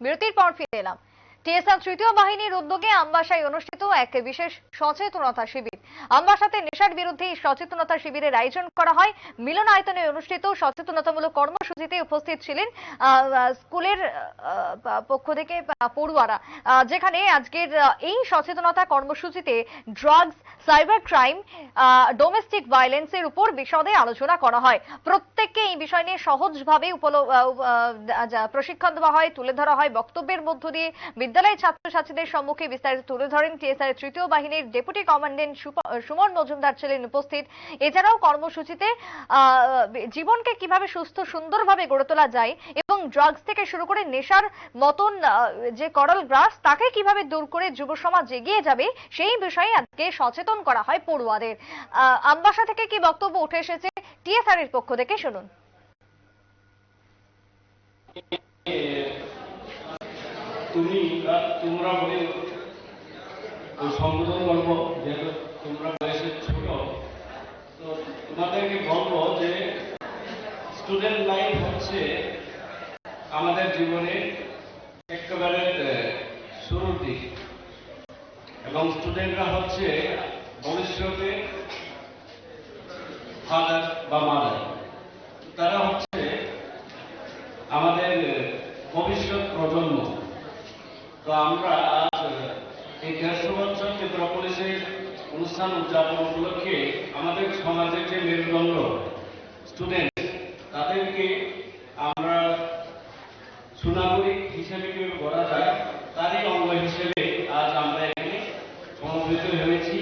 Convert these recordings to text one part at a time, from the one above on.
বিরতির পর ফিরে এলাম। টিএসআর তৃতীয় বাহিনীর উদ্যোগে আমবাসায় অনুষ্ঠিত এক বিশেষ সচেতনতা শিবির। আমবাসাতে নেশার বিরুদ্ধে সচেতনতা শিবিরের আয়োজন করা হয়। মিলনায়তনে অনুষ্ঠিত সচেতনতামূলক কর্মসূচিতে উপস্থিত ছিলেন স্কুলের পক্ষ থেকে পড়ুয়ারা। যেখানে আজকের এই সচেতনতা কর্মসূচিতে ড্রাগস, সাইবার ক্রাইম ডোমেস্টিক ভায়োলেন্সের উপর বিশদে আলোচনা করা হয়। প্রত্যেককে এই বিষয় নিয়ে সহজভাবে প্রশিক্ষণ দেওয়া হয়, তুলে ধরা হয়, বক্তব্যের মধ্য দিয়ে বিদ্যালয়ের ছাত্রছাত্রীদের সম্মুখে বিস্তারিত তুলে ধরেন টিএসআর তৃতীয় বাহিনীর ডেপুটি কমান্ডেন্ট সুমন মজুমদার ছিলেন উপস্থিত। এছাড়াও কর্মসূচিতে জীবনকে কীভাবে সুস্থ সুন্দরভাবে গড়ে তোলা যায় এবং ড্রাগস থেকে শুরু করে নেশার মতন যে করল গ্রাস, তাকে কীভাবে দূর করে যুব সমাজ এগিয়ে যাবে সেই বিষয়ে আজকে সচেতন করা হয় পড়ুয়াদের। আমবাসা থেকে কি বক্তব্য উঠে এসেছে টিএসআর এর পক্ষ থেকে, শুনুন। তুমি তোমরা বলে ওই সম্বোধন করব যেহেতু তোমরা বয়সে ছোট, তো তোমাদেরকে বলব যে স্টুডেন্ট লাইফ হচ্ছে আমাদের জীবনে একেবারে শুরুর দিক এবং স্টুডেন্টরা হচ্ছে ভবিষ্যতে ফাদার বা মাদার তারা হচ্ছে আমাদের ভবিষ্যৎ প্রজন্ম। তো আমরা এই দেড়শো বছর মেট্রোপলিসের অনুষ্ঠান উদযাপন উপলক্ষে আমাদের সমাজের যে মেরুদণ্ড স্টুডেন্ট তাদেরকে আমরা সুনাগরিক হিসেবে কীভাবে করা যায় তারই অঙ্গ হিসেবে আজ আমরা এখানে সমবেত হয়েছি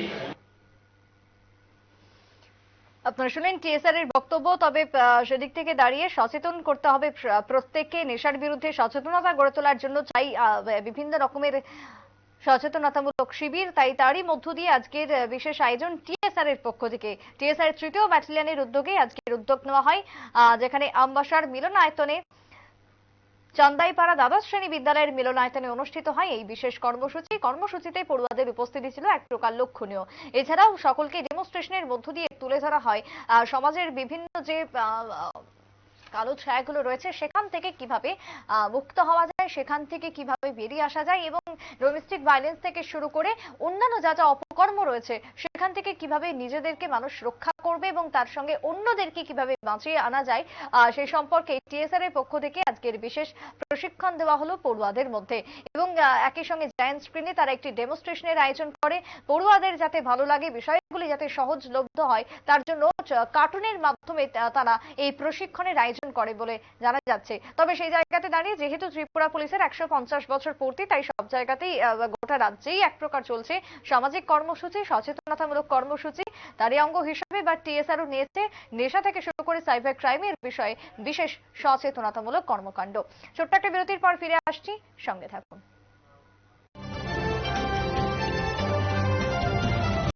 আপনারা শুনলেন টিএসআর এর বক্তব্য, তবে সেদিক থেকে দাঁড়িয়ে সচেতন করতে হবে প্রত্যেককে। নেশার বিরুদ্ধে সচেতনতা গড়ে তোলার জন্য চাই বিভিন্ন রকমের সচেতনতামূলক শিবির। তাই তারই মধ্য দিয়ে আজকের বিশেষ আয়োজন টিএসআর এর পক্ষ থেকে। টিএসআর তৃতীয় ব্যাটালিয়নের উদ্যোগে আজকের উদ্যোগ নেওয়া হয় যেখানে আমবাসার মিলনায়তনে চান্দাইপাড়া দ্বাদশ শ্রেণি বিদ্যালয়ের মিলনায়তনে অনুষ্ঠিত হয় এই বিশেষ কর্মসূচি। কর্মসূচিতে পড়ুয়াদের উপস্থিতি ছিল এক প্রকার লক্ষণীয়। এছাড়াও সকলকে ডেমনস্ট্রেশনের মধ্য দিয়ে তুলে ধরা হয়। সমাজের বিভিন্ন যে কালো ছায়াগুলো রয়েছে, সেখান থেকে কীভাবে মুক্ত হওয়া যায়, সেখান থেকে কীভাবে বেরিয়ে আসা যায় এবং ডোমেস্টিক ভায়োলেন্স থেকে শুরু করে অন্যান্য যা যা অপকর্ম রয়েছে, সেখান থেকে কীভাবে নিজেদেরকে মানুষ রক্ষা করবে এবং তার সঙ্গে অন্যদেরকে কীভাবে বাঁচিয়ে আনা যায় সেই সম্পর্কে টিএসআর এর পক্ষ থেকে আজকের বিশেষ প্রশিক্ষণ দেওয়া হলো পড়ুয়াদের মধ্যে। এবং একই সঙ্গে জায়ান্ট স্ক্রিনে তারা একটি ডেমনস্ট্রেশনের আয়োজন করে। পড়ুয়াদের যাতে ভালো লাগে, বিষয়গুলি যাতে সহজলভ্য হয়, তার জন্য কার্টুনের মাধ্যমে তারা এই প্রশিক্ষণের আয়োজন করে বলে জানা যাচ্ছে। তবে সেই জায়গাতে দাঁড়িয়ে, যেহেতু ত্রিপুরা পুলিশের একশো পঞ্চাশ বছর পূর্তি, তাই সব জায়গাতেই গোটা রাজ্যেই এক প্রকার চলছে সামাজিক কর্মসূচি, সচেতনতামূলক কর্মসূচি, তারই অঙ্গ হিসেবে বা টিএসআরও নিয়েছে নেশা থেকে শুরু করে সাইবার ক্রাইমের বিষয়ে বিশেষ সচেতনতামূলক কর্মকাণ্ড। ছোট্ট একটা বিরতির পর ফিরে আসছি, সঙ্গে থাকুন।